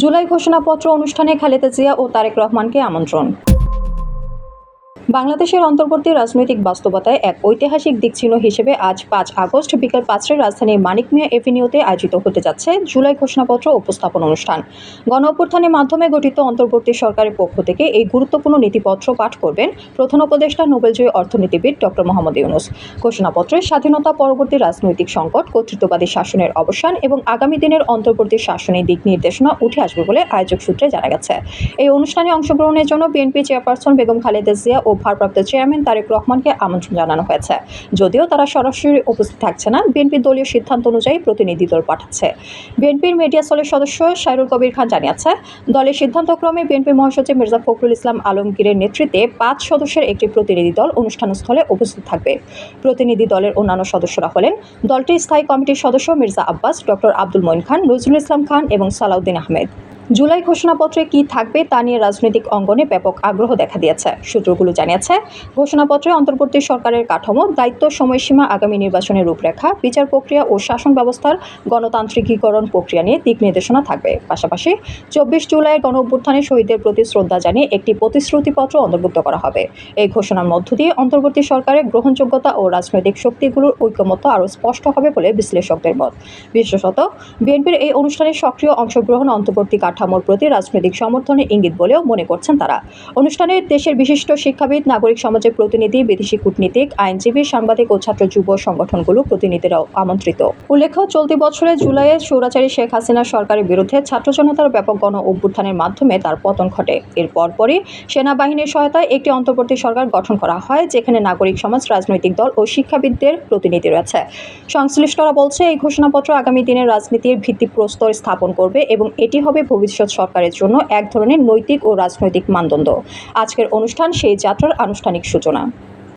জুলাই ঘোষণাপত্র অনুষ্ঠানে খালেদা জিয়া ও তারেক রহমানকে আমন্ত্রণ। বাংলাদেশের অন্তর্বর্তী রাজনৈতিক বাস্তবতায় এক ঐতিহাসিক দিকচিহ্ন হিসেবে আজ পাঁচ আগস্ট বিকেল পাঁচটায় রাজধানীর মানিক মিয়া এভিনিউতে আয়োজিত হতে যাচ্ছে জুলাই ঘোষণাপত্র উপস্থাপন অনুষ্ঠান। গণ অভ্যুত্থানের মাধ্যমে গঠিত অন্তর্বর্তী সরকারের পক্ষ থেকে এই গুরুত্বপূর্ণ নীতিপত্র পাঠ করবেন প্রধান উপদেষ্টা, নোবেলজয়ী অর্থনীতিবিদ ডক্টর মোহাম্মদ ইউনুস। ঘোষণাপত্রে স্বাধীনতা পরবর্তী রাজনৈতিক সংকট, কর্তৃত্ববাদী শাসনের অবসান এবং আগামী দিনের অন্তর্বর্তী শাসনের দিক নির্দেশনা উঠে আসবে বলে আয়োজক সূত্রে জানা গেছে। এই অনুষ্ঠানে অংশগ্রহণের জন্য বিএনপি চেয়ারপারসন বেগম খালেদা জিয়া ও ভারপ্রাপ্ত চেয়ারম্যান তারেক রহমানকে আমন্ত্রণ জানানো হয়েছে। যদিও তারা সরাসরি উপস্থিত থাকছে না বিএনপির দলীয় সিদ্ধান্ত অনুযায়ী প্রতিনিধি দল পাঠাচ্ছে। বিএনপির মিডিয়া সেলের সদস্য সাইরুল কবির খান জানিয়েছে, দলের সিদ্ধান্তক্রমে বিএনপির মহাসচিব মির্জা ফখরুল ইসলাম আলমগীরের নেতৃত্বে পাঁচ সদস্যের একটি প্রতিনিধি দল অনুষ্ঠানস্থলে উপস্থিত থাকবে। প্রতিনিধি দলের অন্যান্য সদস্যরা হলেন দলটির স্থায়ী কমিটির সদস্য মির্জা আব্বাস, ডক্টর আব্দুল মঈন খান, নজরুল ইসলাম খান এবং সালাউদ্দিন আহমেদ। জুলাই ঘোষণাপত্রে কি থাকবে তা নিয়ে রাজনৈতিক অঙ্গনে ব্যাপক আগ্রহ দেখা দিয়েছে। সূত্রগুলো জানিয়েছে, ঘোষণাপত্রে অন্তর্বর্তী সরকারের কাঠামো, দায়িত্ব, সময়সীমা, আগামী নির্বাচনের রূপরেখা, বিচার প্রক্রিয়া ও শাসন ব্যবস্থার গণতান্ত্রিকীকরণ প্রক্রিয়া নিয়ে দিক নির্দেশনা থাকবে। পাশাপাশি চব্বিশ জুলাই গণ অভ্যুত্থানে শহীদদের প্রতি শ্রদ্ধা জানিয়ে একটি প্রতিশ্রুতিপত্র অন্তর্ভুক্ত করা হবে। এই ঘোষণার মধ্য দিয়ে অন্তর্বর্তী সরকারের গ্রহণযোগ্যতা ও রাজনৈতিক শক্তিগুলোর ঐক্যমত্য আরও স্পষ্ট হবে বলে বিশ্লেষকদের মত। বিশেষত বিএনপির এই অনুষ্ঠানে সক্রিয় অংশগ্রহণ অন্তর্বর্তী কাঠামোর প্রতি রাজনৈতিক সমর্থনের ইঙ্গিত বলেও মনে করছেন তারা। অনুষ্ঠানে দেশের বিশিষ্ট শিক্ষাবিদ, নাগরিক সমাজের প্রতিনিধি, বিদেশি কূটনীতিক, আইনজীবী, সাংবাদিক ও ছাত্র যুব সংগঠনগুলো প্রতিনিধিরাও আমন্ত্রিত। উল্লেখ্য, চলতি বছরে জুলাইয়ে স্বৈরাচারী শেখ হাসিনা সরকারের বিরুদ্ধে ছাত্র জনতার ব্যাপক গণ অভ্যুত্থানের মাধ্যমে তার পতন ঘটে। এর পরপরই সেনাবাহিনীর সহায়তায় একটি অন্তর্বর্তী সরকার গঠন করা হয়, যেখানে নাগরিক সমাজ, রাজনৈতিক দল ও শিক্ষাবিদদের প্রতিনিধি রয়েছে। সংশ্লিষ্টরা বলছে, এই ঘোষণাপত্র আগামী দিনের রাজনীতির ভিত্তিপ্রস্তর স্থাপন করবে এবং এটি হবে ভবিষ্যৎ সরকারের জন্য এক ধরনের নৈতিক ও রাজনৈতিক মানদণ্ড। আজকের অনুষ্ঠান সেই যাত্রার আনুষ্ঠানিক সূচনা।